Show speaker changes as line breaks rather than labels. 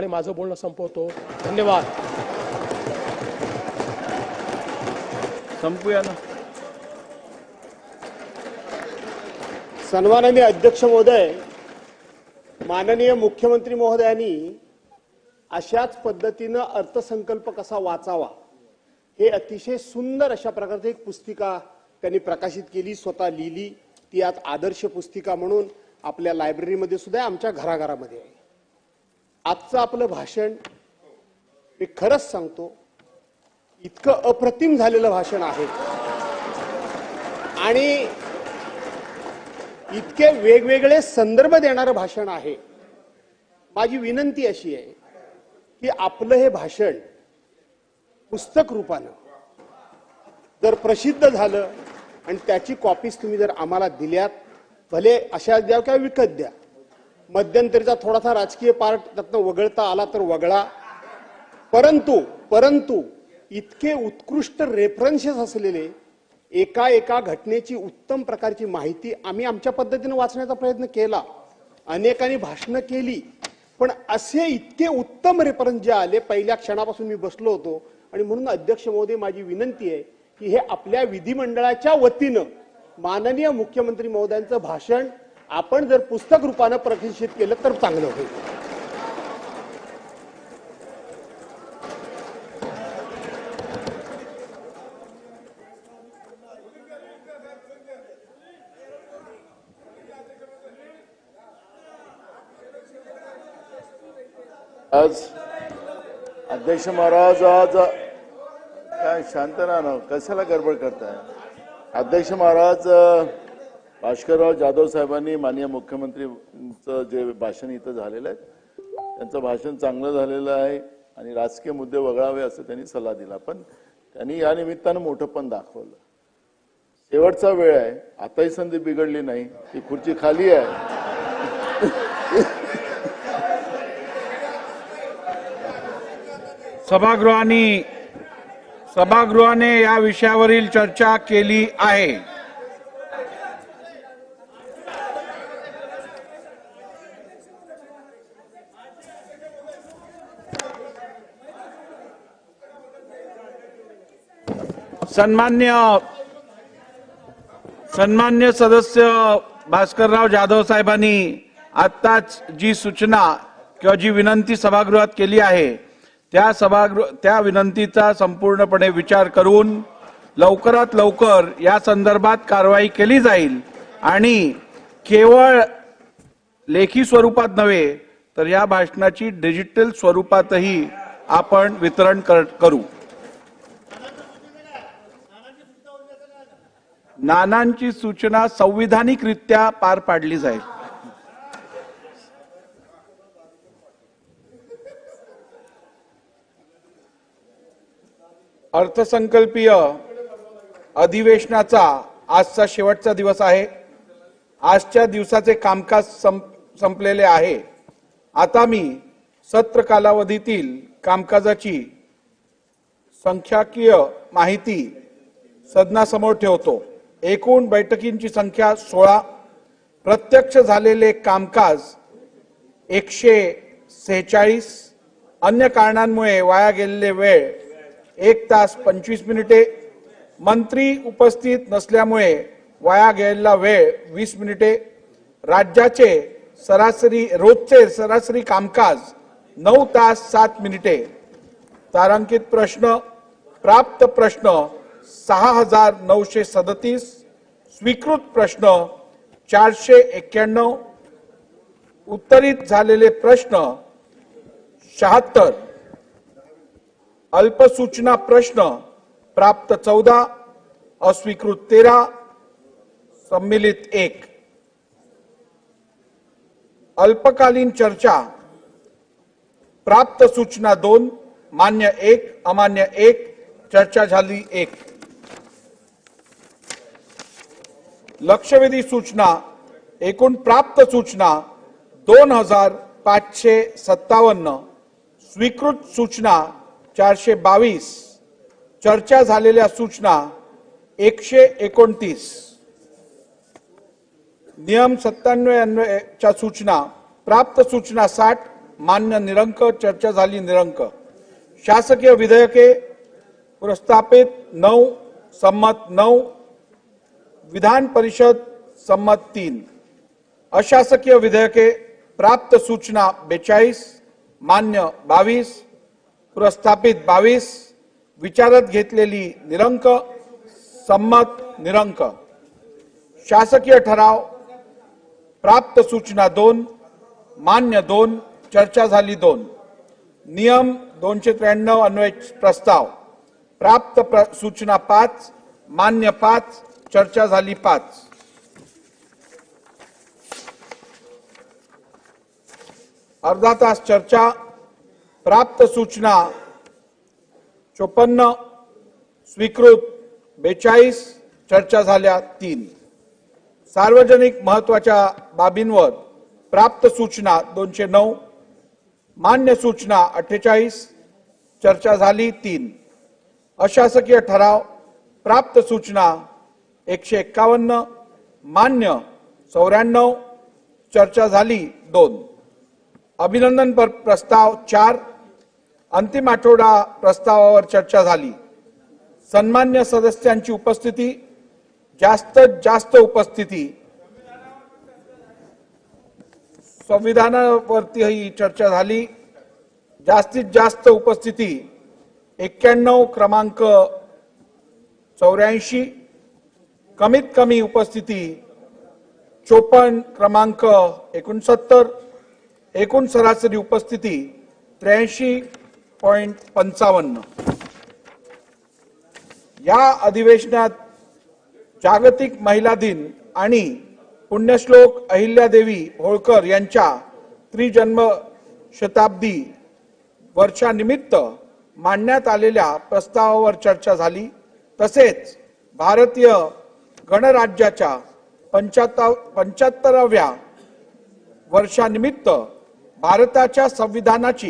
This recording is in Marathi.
आणि माझं बोलणं संपवतो. धन्यवाद.
संपूया ना.
सन्माननीय अध्यक्ष महोदय माननीय मुख्यमंत्री महोदयांनी अशाच पद्धतीनं अर्थसंकल्प कसा वाचावा हे अतिशय सुंदर अशा प्रकारची एक पुस्तिका त्यांनी प्रकाशित केली स्वतः लिहिली. ती आज आदर्श पुस्तिका म्हणून आपल्या लायब्ररीमध्ये सुद्धा आमच्या घराघरामध्ये आहे. आजचं आपलं भाषण मी खरंच सांगतो इतकं अप्रतिम झालेलं भाषण आहे. आणि इतके वेगवेगळे संदर्भ देणारं भाषण आहे. माझी विनंती अशी आहे की आपलं हे भाषण पुस्तक रूपानं जर प्रसिद्ध झालं आणि त्याची कॉपीज तुम्ही जर आम्हाला दिल्यात भले अशा द्या किंवा विकत द्या मध्यंतरीचा थोडासा राजकीय पार्ट त्यातनं वगळता आला तर वगळा. परंतु परंतु इतके उत्कृष्ट रेफरन्सेस असलेले एका एका घटनेची उत्तम प्रकारची माहिती आम्ही आमच्या पद्धतीने वाचण्याचा प्रयत्न केला. अनेकांनी भाषणं केली. पण असे इतके उत्तम रेफरन्स जे आले पहिल्या क्षणापासून मी बसलो होतो आणि म्हणून अध्यक्ष महोदय माझी विनंती आहे की हे आपल्या विधिमंडळाच्या वतीनं माननीय मुख्यमंत्री महोदयांचं भाषण आपण जर पुस्तक रूपानं प्रकाशित केलं तर चांगलं होईल.
आज अध्यक्ष महाराज आज काय शांतना ना. कशाला गडबड करताय? अध्यक्ष महाराज भास्करराव जाधव साहेबांनी माननीय मुख्यमंत्रीचं जे भाषण इथं झालेलं आहे त्यांचं भाषण चांगलं झालेलं आहे आणि राजकीय मुद्दे वगळावे असं त्यांनी सल्ला दिला. पण त्यांनी या निमित्तानं मोठं पण दाखवलं. शेवटचा वेळ आहे. आताही संधी बिघडली नाही. ती खुर्ची खाली आहे.
सभागृहाने सभागृहाने या विषयावरील चर्चा केली आहे. सन्मान्य सन्मान्य सदस्य भास्करराव जाधव साहेबांनी आत्ताच जी सूचना किंवा जी विनंती सभागृहात केली आहे त्या सभागृह त्या विनंतीचा संपूर्णपणे विचार करून लवकरात लवकर या संदर्भात कारवाई केली जाईल. आणि केवळ लेखी स्वरूपात नव्हे तर या भाषणाची डिजिटल स्वरूपातही आपण वितरण कर- करू. नानांची सूचना संविधानिकरित्या पार पाडली जाईल. अर्थसंकल्पीय अधिवेशनाचा आजचा शेवटचा दिवस आहे. आजच्या दिवसाचे कामकाज संप- संपलेले आहे. आता मी सत्र कालावधीतील कामकाजाची संख्याकीय माहिती सदनासमोर ठेवतो. एकूण बैठकींची संख्या सोळा. प्रत्यक्ष झालेले कामकाज एकशे सेहेचाळीस. अन्य कारणांमुळे वाया गेलेले वेळ एक तास पंचवीस मिनिटे. मंत्री उपस्थित नसल्यामुळे वाया गेलेला वेळ वीस मिनिटे. राज्याचे सरासरी रोजचे सरासरी कामकाज नऊ तास सात मिनिटे. तारांकित प्रश्न प्राप्त प्रश्न सहा हजार नऊशे सदतीस स्वीकृत प्रश्न चारशे एक्क्याण्णव उत्तरित झालेले प्रश्न शहात्तर अल्पसूचना प्रश्न प्राप्त चौदा अस्वीकृत तेरा सम्मिलित एक. अल्पकालीन चर्चा प्राप्त सूचना दोन मान्य एक अमान्य एक चर्चा झाली एक. लक्षवेधी सूचना एकूण प्राप्त सूचना दोन हजार पाचशे सत्तावन्न. स्वीकृत सूचना चारशे बावीस. चर्चा झालेल्या सूचना एकशे एकोणतीस. नियम सत्त्याण्णवच्या सूचना प्राप्त सूचना साठ मान्य निरंक चर्चा झाली निरंक. शासकीय विधेयके प्रस्थापित नऊ संमत नऊ विधान परिषद संमत तीन. अशासकीय विधेयके प्राप्त सूचना बेचाळीस मान्य बावीस प्रस्थापित बावीस विचारात घेतलेली निरंक संमत निरंक. शासकीय ठराव प्राप्त सूचना दोन मान्य दोन चर्चा झाली दोन. नियम दोनशे त्र्याण्णव अन्वय प्रस्ताव. प्राप्त प्र, सूचना पाच मान्य पाच चर्चा झाली पाच. अर्धा तास चर्चा प्राप्त सूचना चोपन्न स्वीकृत बेचाळीस चर्चा झाल्या तीन. सार्वजनिक महत्त्वाच्या बाबींवर प्राप्त सूचना दोनशे नऊ मान्य सूचना अठ्ठेचाळीस चर्चा झाली तीन. अशासकीय ठराव प्राप्त सूचना एकशे एक्कावन्न मान्य चौऱ्याण्णव चर्चा झाली दोन. अभिनंदन पर प्रस्ताव चार. अंतिम आठवडा प्रस्तावावर चर्चा झाली. सन्मान्य सदस्यांची उपस्थिती जास्तीत जास्त उपस्थिती. संविधानावरती ही चर्चा झाली. जास्तीत जास्त उपस्थिती. एक्क्याण्णव क्रमांक चौऱ्याऐंशी कमीत कमी उपस्थिती चोपन्न क्रमांक एकोणसत्तर एकूण सरासरी उपस्थिती त्र्याऐंशी पॉइंट पंचावन्न. या अधिवेशनात जागतिक महिला दिन आणि पुण्यश्लोक अहिल्यादेवी होळकर यांच्या त्रिजन्म शताब्दी वर्षानिमित्त मांडण्यात आलेल्या प्रस्तावावर चर्चा झाली. तसेच भारतीय गणराज्याच्या पंच्याहत्तर पंच्याहत्तराव्या वर्षानिमित्त भारताच्या संविधानाची